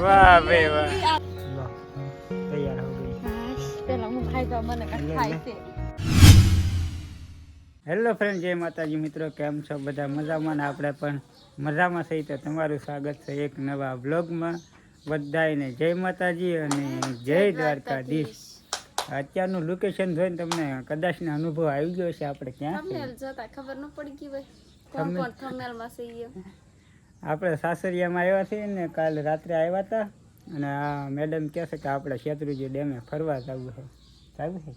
વાહ બે વાહ તૈયાર હો ગઈ પેલા હું ખાઈ તો મને કાંઈ ખાય છે હેલો ફ્રેન્ડ જય માતાજી મિત્રો કેમ છો? બધા મજામાં ને આપણે પણ મજામાં થઈ તો તમારું સ્વાગત છે એક નવા બ્લોગમાં બધાને જય માતાજી અને જય દ્વારકાધીશ. અત્યારનું લોકેશન જોઈને તમને કદાચનો અનુભવ આવી ગયો છે આપણે ક્યાં થંબનેલ જોતા ખબર ન પડી ગઈ હોય. કોણ કોણ થંબનેલ છે ઈ? આપણે સાસરિયામાં આવ્યા છીએ ને કાલે રાત્રે આવ્યા હતા. અને આ મેડમ કહે છે કે આપણે શેત્રુજી ડેમે ફરવા જવું છે. જવું છે?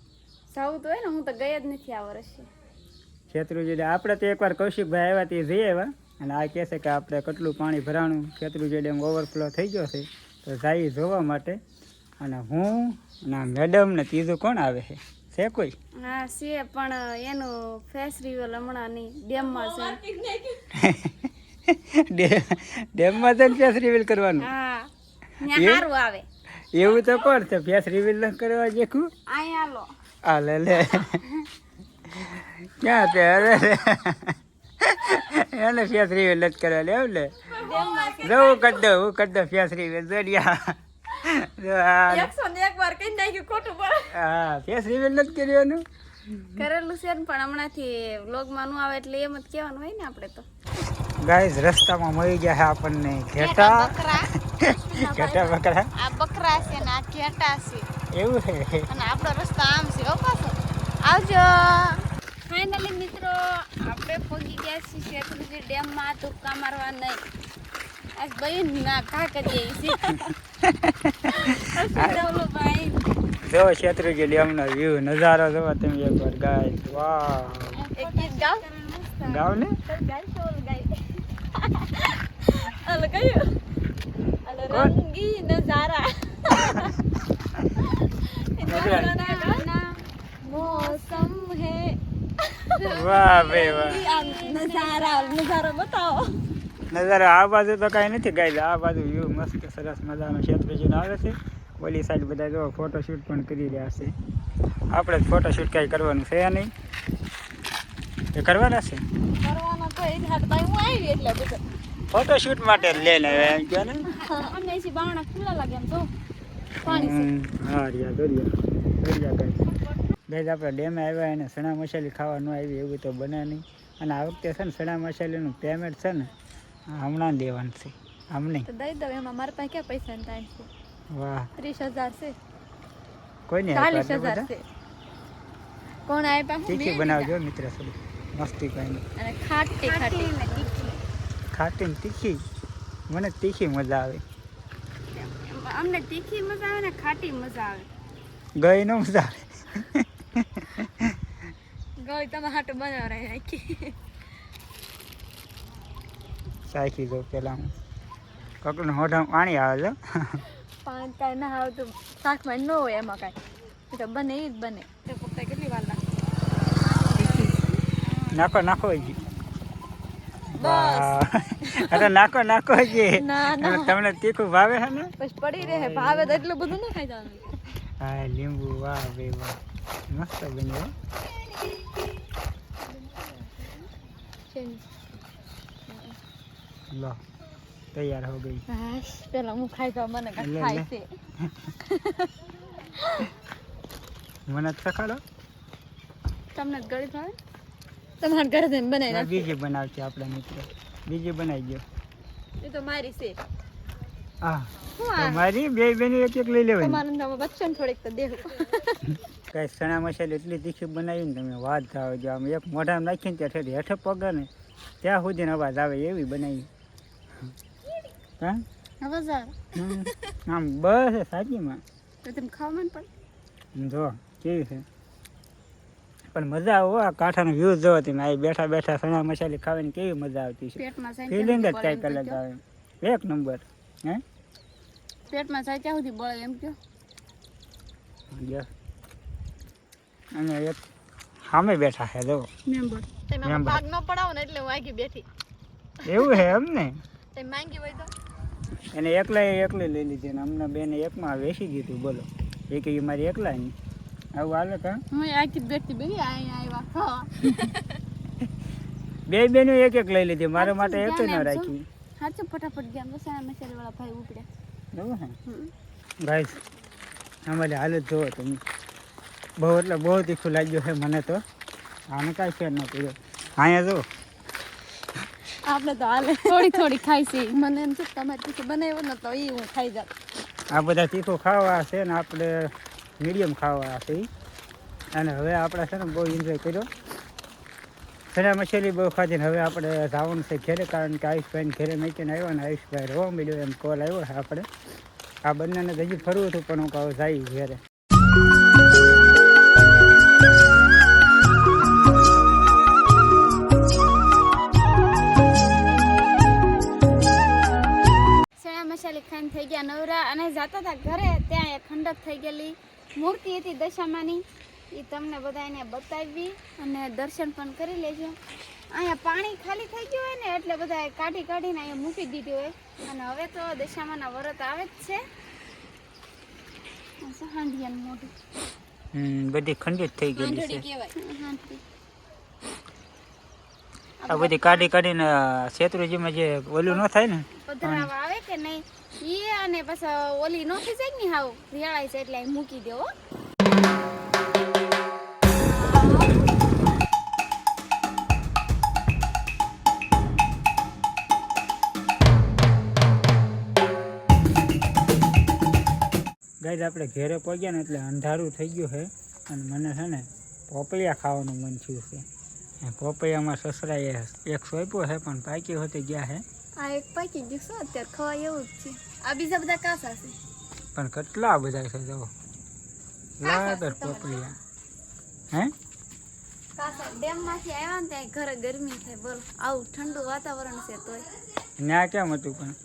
જાવું તો હોય ને હું તો ગઈ જ નથી આ વર્ષે. શેત્રુજી ડેમ આપણે તો એકવાર કૌશિકભાઈ આવ્યા તે જઈ આવ્યા. અને આ કહે છે કે આપણે કેટલું પાણી ભરાણું. શેત્રુજી ડેમ ઓવરફ્લો થઈ ગયો છે. તો જાય જોવા માટે. અને હું ના મેડમ ને ત્રીજું કોણ આવે છે? છે કોઈ? હા છે પણ એનું ફેસ રિવલ હમણાં નહીં ડેમમાં છે. ડેમમાં જઈને ફેસ રિવીલ કરવાનું? હા સારું આવે. એવું તો કોણ છે? ફેસ રિવીલ ન કરવા જેખું? અહીંયા લો આ લે લે. ક્યાં છે? અરે એને ફેસ રિવીલ જ કરવા લે લે જવું કરી દઉં હું કરી દઉં ફેસ રિવીલ જોડિયા એકસો ને એક વાર કહી નાખ્યું ખોટું પડે હા ફેસ રિવીલ નથી કર્યું કરેલું છે ને પણ હમણાંથી વ્લોગમાં નું આવે એટલે એમ જ કહેવાનું હોય ને આપણે તો. ગાઈઝ રસ્તામાં મળી ગયા છે આપણને ઘેટા. ઘેટા બકરા. આ બકરા છે ને આ ઘેટા છે. એવું છે? અને આપણો રસ્તો આમ છે હો પાછો. આવજો. ફાઇનલી મિત્રો આપણે પહોંચી ગયા છીએ શેત્રુજી ડેમમાં તુક્કા મારવા નહીં આજ બહેન ના કા કરીએ છીએ ભાઈ જો શેત્રુજી ડેમનો વ્યૂ નજારો જોવો તમે એકવાર ગાઈઝ વાહ ગાવ ગાવ ને ગાય ગાય રંગી નજારા. મોસમ હે વાહ બે વાહ. નજારા નજારો બતાવો. નજારો આ બાજુ તો કાંઈ નથી ગાય આ બાજુ વ્યૂ મસ્ત સરસ મજાનો શેત્રુજીનો આવે છે. ઓલી સાઈડ બધા જો ફોટોશૂટ પણ કરી રહ્યા છે. આપણે જ ફોટોશૂટ કાંઈ કરવાનું છે નહીં. એ કરવાના છે? ફોટોશૂટ માટે લઈને આવ્યા એમ કહો ને. હા રિયા દોરિયા દોરિયા કઈ ગઈ આપણે ડેમે આવ્યા એને સણા મસાલી ખાવા ન આવી એવું તો બને નહીં. અને આ વખતે છે ને સણા મસાલીનું પેમેન્ટ છે ને હમણાં દેવાનું છે. આમ નહીં. તો દઈ દઉં એમાં મારા પાસે ક્યાં પૈસા ને ટાઈમ છે? વાહ. ત્રીસ હજાર છે. કોઈ નહીં ચાલીસ હજાર છે. કોણ આપ્યા તીખી બનાવજો મિત્ર થોડી મસ્તી કઈ અને ખાટી ખાટી. ખાટી ને તીખી? મને તીખી મજા આવે. અમને તીખી મજા આવે ને ખાટી મજા આવે. ગઈ નો મજા આવે. ગઈ તમે હાટું બનાવ રહી નાખી. સાખી જો પેલા હું કકડું હોઢા પાણી આવે છે. પાણી કાંઈ ના આવતું શાકમાં ન હોય એમાં કાંઈ. એ તો બને એ જ બને. તો પપ્પા કેટલી વાર લાગે? નાખો નાખો હજી. બસ. અરે નાખો નાખો ના તમને તીખું ભાવે છે ને? પછી પડી રહે ભાવે તો એટલું બધું ન ખાઈ જવાનું. હા લીંબુ વાહ બે વાહ. મસ્ત બન્યો લો તૈયાર હો ગઈ. પેલા હું ખાઈ જાઉં મને ખાઈ છે. મને ચખાડો તમને જ ગળી ભાવે તમારા ઘરે જઈને બનાવી બીજી બનાવશે આપણા મિત્ર. બીજી બનાવી દો એ તો મારી છે. હા મારી બે બેની એક એક લઈ લેવાની. તમારે નામ બચ્ચો ને થોડીક તો દેવું. કઈ ચણા મસાલી એટલી તીખી બનાવી ને તમે વાત થાવ જો આમ એક મોઢામાં નાખીને ત્યાં ઠેઠ હેઠે પગે ને ત્યાં સુધી અવાજ આવે એવી બનાવી. હા હવે જા આમ બસ સાચીમાં તો તમે ખાવા પણ? જો કેવી છે? પણ મજા આવો આ કાંઠાનો વ્યૂ જોવો તમે. આ બેઠા બેઠા સણા મસાલી ખાવાની કેવી મજા આવતી છે. ફિલિંગ જ કાંઈક અલગ આવે. એક નંબર હે? પેટમાં જાય ત્યાં સુધી બળે એમ કયો અને એક સામે બેઠા છે જો. મેમ્બર તમે ભાગ ન પડાવો ને એટલે હું આગી બેઠી. એવું છે એમ ને? તમે માંગી હોય તો. એને એકલા એકલી લઈ લીધી ને અમને બેને એકમાં વેચી દીધું બોલો. એ કે મારી એકલા ની. આવું હાલે કા? હું આખી બેઠી બેઠી આવ્યા. બે બેનો એક એક લઈ લીધી. મારા માટે એક ન રાખી સાચું ફટાફટ ગયા મસાલા મસાલા વાળા ભાઈ ઉપડ્યા. બરાબર હે. ગાઈસ અમારી હાલત જોવો તમે. બહુ એટલે બહુ તીખું લાગ્યું છે મને તો. આને કાંઈ ફેર ન પડ્યો. અહીંયા જો. આપણે તો હાલે. થોડી થોડી ખાઈ છે. મને એમ છે તમારે તીખું બનાવ્યો ને તો એ હું ખાઈ જાત. આ બધા તીખું ખાવા છે ને આપણે મીડિયમ ખાવા છે. અને હવે આપણે છે ને બહુ એન્જોય કર્યો. ચણા મછેલી બહુ ખાધી ને હવે આપણે જવાનું છે ઘેરે કારણ કે આયુષભાઈને ઘેરે મેકીને આવ્યો ને આયુષભાઈ રોવા મળ્યો એમ કોલ આવ્યો છે આપણે. આ બંનેને હજી ફરવું હતું પણ હું કહું જાય ઘેરે. મસાલી થઈ ગયા નવરા અને જતા હતા ઘરે ત્યાં એક ખંડક થઈ ગયેલી. મૂર્તિ હતી દશામાની. એ તમને બધાને બતાવી અને દર્શન પણ કરી લેજો. અહીંયા પાણી ખાલી થઈ ગયું હોય ને એટલે બધા કાઢી કાઢીને અહીંયા મૂકી દીધું હોય. અને હવે તો દશામાના વ્રત આવે જ છે. હાંડિયાનું મોઢું. બધી ખંડિત થઈ ગયેલી છે. આ બધી કાઢી કાઢીને શેત્રુજીમાં જે ઓલું ન થાય ને? પધરાવા આવે કે નહીં? ઈ અને પછી ઓલી નો થઈ જાય ને હાવ? રિયાળાય છે એટલે મૂકી દેવો ગાઈઝ આપણે ઘેરે પહોંચ્યા ને એટલે અંધારું થઈ ગયું છે. અને મને છે ને પોપૈયા ખાવાનું મન થયું છે. એ પોપૈયામાં સસરાએ એક સોંપ્યો છે પણ પાકી હોતી ગયા છે. આ એક પાકી ગયું શું અત્યારે ખવાય એવું જ છે. આ બીજા બધા કાસા છે. પણ કેટલા બધા છે જો લાદર પોપૈયા. હે? કાસા આવ્યા ને ત્યાં ઘરે ગરમી થાય બોલો. આવું ઠંડુ વાતાવરણ છે તોય. ત્યાં કેમ હતું પણ?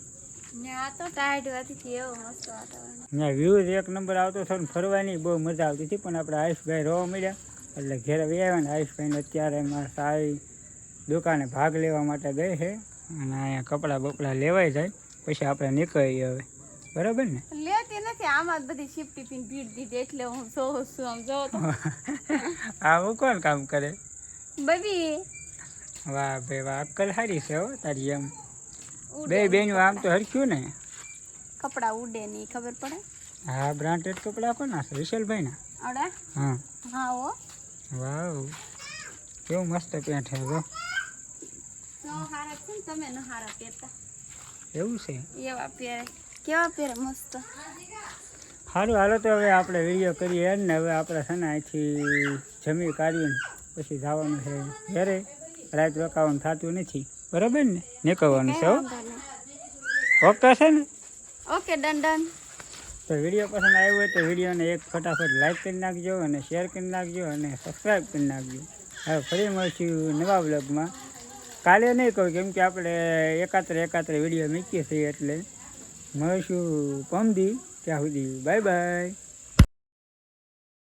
ને તો ટાઈટ હતી એવું મસ્ત વાતાવરણ. ત્યાં વ્યૂઝ એક નંબર આવતો હતો ને ફરવાની બહુ મજા આવતી હતી પણ આપણે આયુષભાઈ રોવા મળ્યા એટલે ઘેરે આવ્યા ને આયુષભાઈને અત્યારે એમાં સારી દુકાને ભાગ લેવા માટે ગઈ છે. અને અહીંયા કપડાં બપડા લેવાય જાય. પછી આપણે નીકળીએ હવે. બરાબર ને? લેતી નથી. આમાં જ બધી શિફ્ટ ટિફિન ભીડ દીધી એટલે હું જોઉં છું આમ જોઉં તો. આવું કોણ કામ કરે? બબી. વાહ ભાઈ વાહ. અક્કલ હારી છે હો તારી એમ. બે બેનું આમ તો હરખ્યું ને? કપડા ઉડે નહીં ખબર પડે? હા બ્રાન્ડેડ કપડાં કોના છે? વિશાલભાઈ ના હા. હા હો. વાવ. કેવું મસ્ત પેન્ટ છે જો. તો હારા છે ને તમે ન હારા પહેરતા. એવું છે? એવા પહેરે. કેવા પહેરે મસ્ત? સારું હાલો તો હવે આપણે વીડિયો કરીએ ને હવે આપણે છે ને અહીંથી જમી કાઢીને પછી જવાનું છે ઘરે. રાત રોકાવાનું થતું નથી. બરાબર ને? નીકળવાનું છે હો. ઓકે છે ને? Okay done done. તો વીડિયો પસંદ આવ્યો હોય તો વિડીયોને એક ફટાફટ લાઈક કરી નાખજો અને શેર કરી નાખજો અને સબસ્ક્રાઈબ કરી નાખજો. હવે ફરી મળશું નવા બ્લોગમાં કાલે નહીં કહું, કેમ કે આપણે એકાત્ર એકાત્ર વીડિયો મૂકીએ છીએ એટલે. મળશું પમદી ત્યાં સુધી. Bye bye